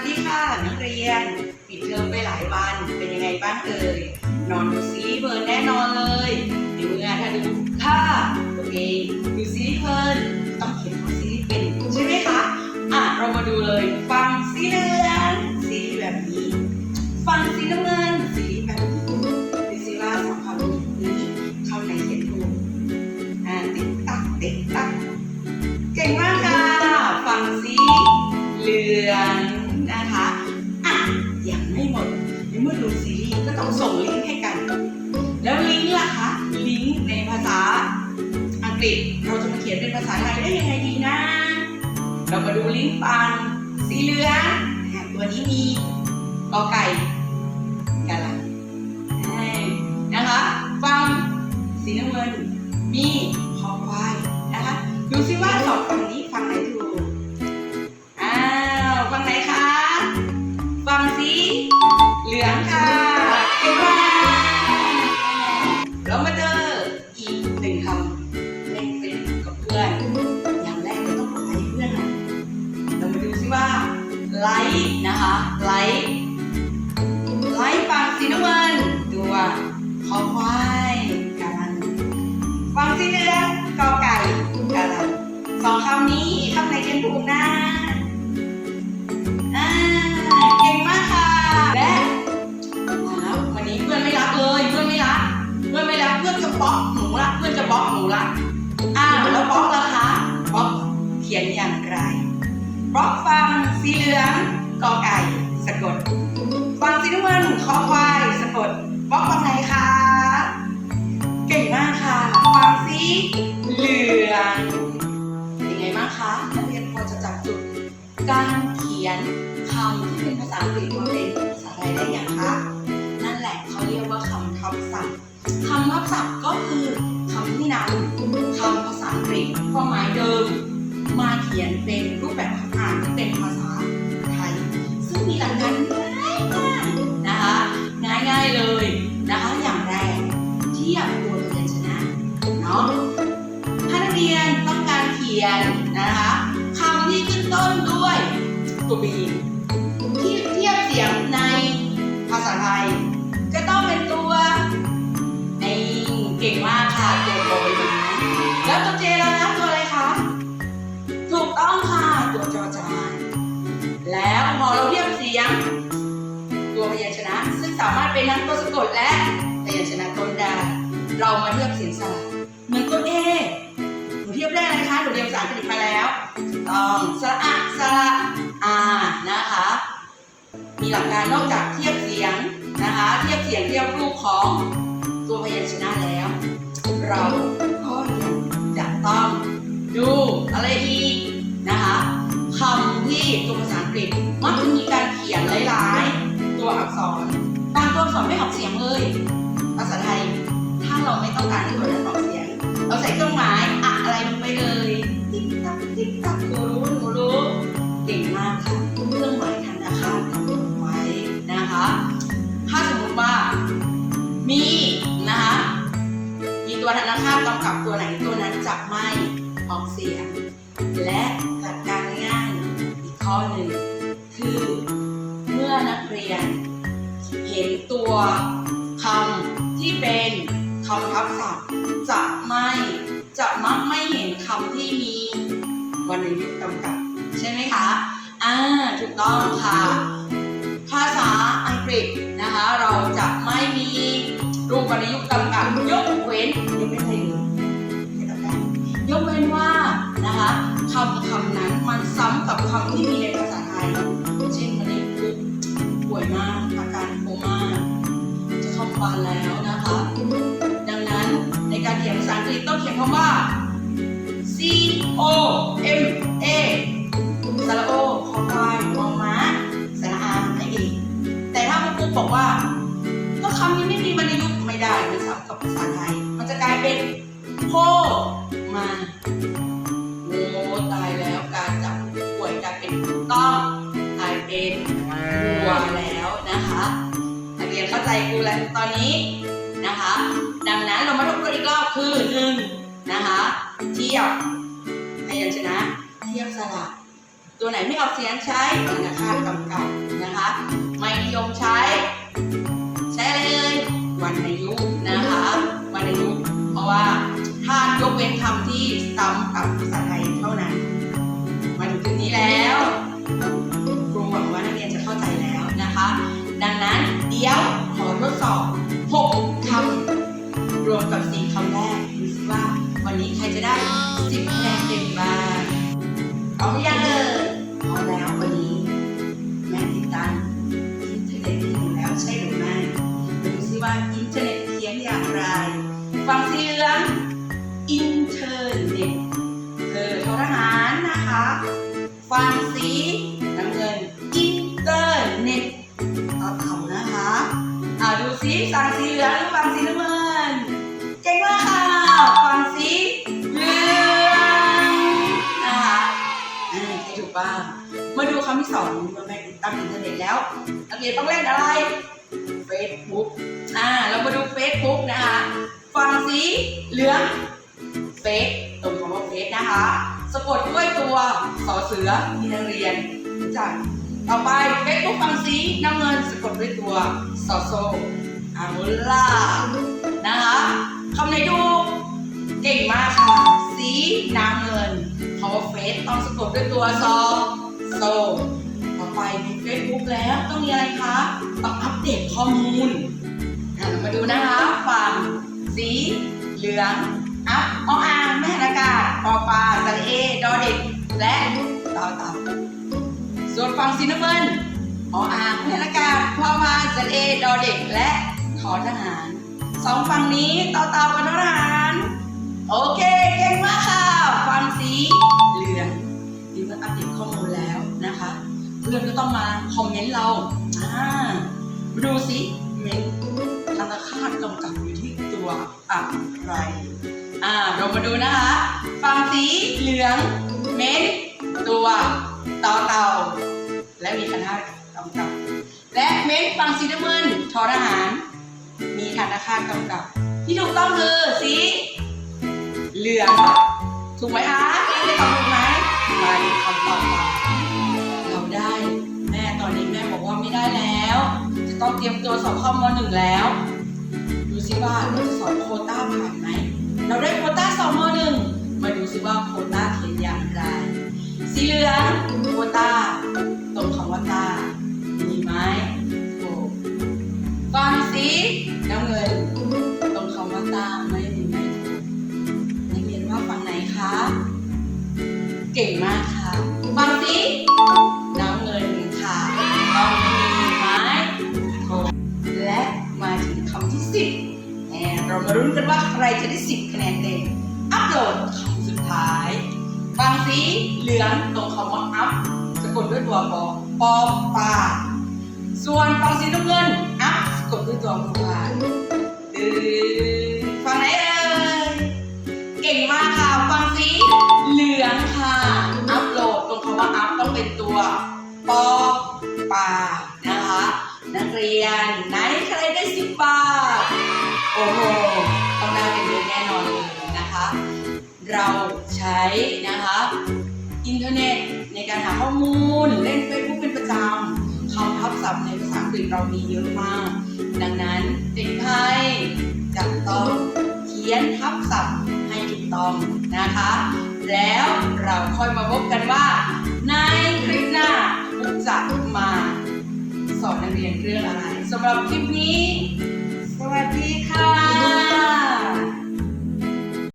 วัสดีค่ะนักเรียนปิดเทอมไปหลายวันเป็นยังไงบ้างเอ่ยนอนดูซีรีส์เพลินแน่นอนเลยในเมื่อถ้าดูค่ะตัวเองดูซีรีส์เพลินต้องเขียนข้อซีรีส์เป็นใช่ไหมคะอะเรามาดูเลย ฤษ เราจะมาเขียนเป็นภาษาไทยได้ยังไงดีนะ เรามาดูลิงก์ฟังสีเหลืองตัวนี้มีกอไก่กันละนะคะฟังสีน้ำเงินมี อนจะบล็อกหนูละเพื่อนจะบล็อกหนูละอ้าวแล้วบล็อกล่ะคะบล็อกเขียนอย่างไรบล็อกฟังสีเหลืองกอไก่สะกดฟังสีน้ำเงินคอควายสะกดบล็อกฝั่งไหนคะเก่งมากค่ะฟังสีเหลืองเป็นไงบ้างคะนักเรียนพอจะจับจุดการเขียนคำที่เป็นภาษาอังกฤษมาเป็นภาษาไทยได้ยัง กฤษความหมายเดิม มาเขียนเป็นรูปแบบคำอ่านที่เป็นภาษาไทย ซึ่งมีหลักการง่ายๆนะคะง่ายๆเลยนะคะอย่างแรกเทียบตัวพยัญชนะเนาะถ้านักเรียนต้องการเขียนนะคะคำที่ขึ้นต้นด้วยตัวบี เราเทียบเสียง ตัวพยัญชนะ ซึ่งสามารถเป็นทั้งตัวสะกดและพยัญชนะต้นได้เรามาเทียบเสียงสระเหมือนตัวเอหนูเทียบได้อะคะหนูเรียนภาษาอังกฤษมาแล้วต้องสระอะสระอานะคะ มีหลักการนอกจากเทียบเสียงนะคะ เทียบเสียงเทียบรูปของตัวพยัญชนะแล้ว เราก็ยังจะต้องดูอะไรอีก คำที่ตัวภาษาอังกฤษมักจะมีการเขียนหลายๆ ตัวอักษรบางตัวอักษรไม่ออกเสียงเลย ภาษาไทย ถ้าเราไม่ต้องการให้ตัวนั้นออกเสียง เราใส่เครื่องหมายอะอะไรลงไปเลยติ๊กตักติ๊กตักหนูรู้หนูรู้เก่งมากค่ะเครื่องหมายธนาคารกำไว้นะคะ ถ้าสมมติว่า มีนะคะมีตัวธนาคารกำกับตัวไหนตัวนั้นจะไม่ออกเสียง และหลักการ ข้อหนึ่งคือเมื่อนักเรียน เห็นตัวคำที่เป็นคำทับศัพท์จะไม่จะมักไม่เห็นคำที่มีวรรณยุกต์กำกับ ใช่ไหมคะอ่าถูกต้องค่ะ ภาษาอังกฤษนะคะ เราจะไม่มีรูปวรรณยุกต์กำกับยกเว้นยกเว้นอะไม่ต้องได้ยกเว้นว่านะคะคำ แล้วนะคะ ดังนั้นในการเขียนภาษาอังกฤษต้องเขียนคำว่า C O M A สระโอคอควายมอม้าสระอาไม่อีกแต่ถ้าคุณครูบอกว่าก็คำนี้ไม่มีวรรณยุกต์ไม่ได้มันซ้ำกับภาษาไทย กูแล้วตอนนี้นะคะ ดังนั้นเรามาทบทวนอีกรอบคือหนึ่งนะคะเทียบพยัญชนะเทียบสระตัวไหนไม่ออกเสียงใช้ธนาคารกำกับนะคะ ไม่นิยมใช้ ใช้อะไรเลยวรรณยุก วมกับ4คำแรกดูสิว่า วันนี้ใครจะได้10คะแนนเต็มบ้างเอาหรือยังเอ่ยเอาแล้ววันนี้ แม่ติดตั้งอินเทอร์เน็ตที่อยู่แล้วใช่หรือไม่ดูซิว่าอินเทอร์เน็ตเทียงอย่างไร ฟังสีเหลืองอินเทอร์เน็ตเธอททหารนะคะ ฟังสี อยู่บ้าง มาดูคำที่สองเมื่อแม่ติดตั้งอินเทอร์เน็ตแล้วนักเรียนต้องเล่นอะไร Facebook อ่า เรามาดู Facebook นะคะฟังสีเหลืองเฟซตรงคำว่าเฟซนะคะ สะกดด้วยตัวสอเสือมีนักเรียนจักต่อไป Facebook ฟังสีน้ำเงินสะกดด้วยตัวสอโซอาโมล่านะคะคำไหนดูเก่งมากค่ะ สีน้ำเงิน คำว่าเฟซต้องสะกดด้วยตัวซอโซต่อไปมีเฟซบุ๊กแล้วต้องมีอะไรคะต้องอัปเดตข้อมูลมาดูนะคะฝั่งสีเหลืองอัพออ่างแม่นากาศปอปลาสระเอดอเด็ก และต่อต่าส่วนฝั่งสีน้ำเงินออ่างแม่นากาศพอพาสระเอดอเด็ก และทอทหารสองฝั่งนี้ต่อเต่ากับทหาร โอเค เก่งมากค่ะ ฝั่งสี ข้อมูลแล้วนะคะ เพื่อนก็ต้องมาคอมเมนต์เราอ่าดูสิเมนธนาคารกำกับอยู่ที่ตัวอะไรอ่าเรามาดูนะคะฝั่งสีเหลืองเมนตัวต่อเต่าและมีคณะกำกับ และเมนต์ฝั่งสีน้ำเงินทอทหาร มีธนาคารกำกับ ที่ถูกต้องคือสีเหลือง ถูกไหมคะได้ตอบถูกไหม มาทำต่อเราได้ แม่ตอนนี้แม่บอกว่าไม่ได้แล้ว จะต้องเตรียมตัวสอบเข้ามหนึ่งแล้วดูซิว่าเราจะสอบโคต้าผ่านไหมเราได้โคต้าสอบมหนึ่งมาดูซิว่าโคต้าเขียนอย่างไร รจะได้สิบคะแนนเต็ม อัพโหลดคำสุดท้ายฟังสีเหลืองตรงคำว่าอัพสะกดด้วยตัวปอปอปาส่วนฟังสีน้ำเงินอัพสะกดด้วยตัวพวานดือฟังไหนเอ่ยเก่งมากค่ะฟังสีเหลืองค่ะ อัพโหลดตรงคำว่าอัพต้องเป็นตัวปอปานะคะ นักเรียนไหนใครได้สิบบาทโอ้โห เราใช้นะคะอินเทอร์เน็ตในการหาข้อมูลเล่นเฟซบุ๊กเป็นประจำคำทับศัพท์ในภาษาอังกฤษเรามีเยอะมาก ดังนั้นเด็กไทยจะต้องเขียนทับศัพท์ให้ถูกต้องนะคะ แล้วเราค่อยมาพบกันว่า ในคลิปหน้าครูจะมาสอนนักเรียนเรื่องอะไรสำหรับคลิปนี้ สวัสดีค่ะ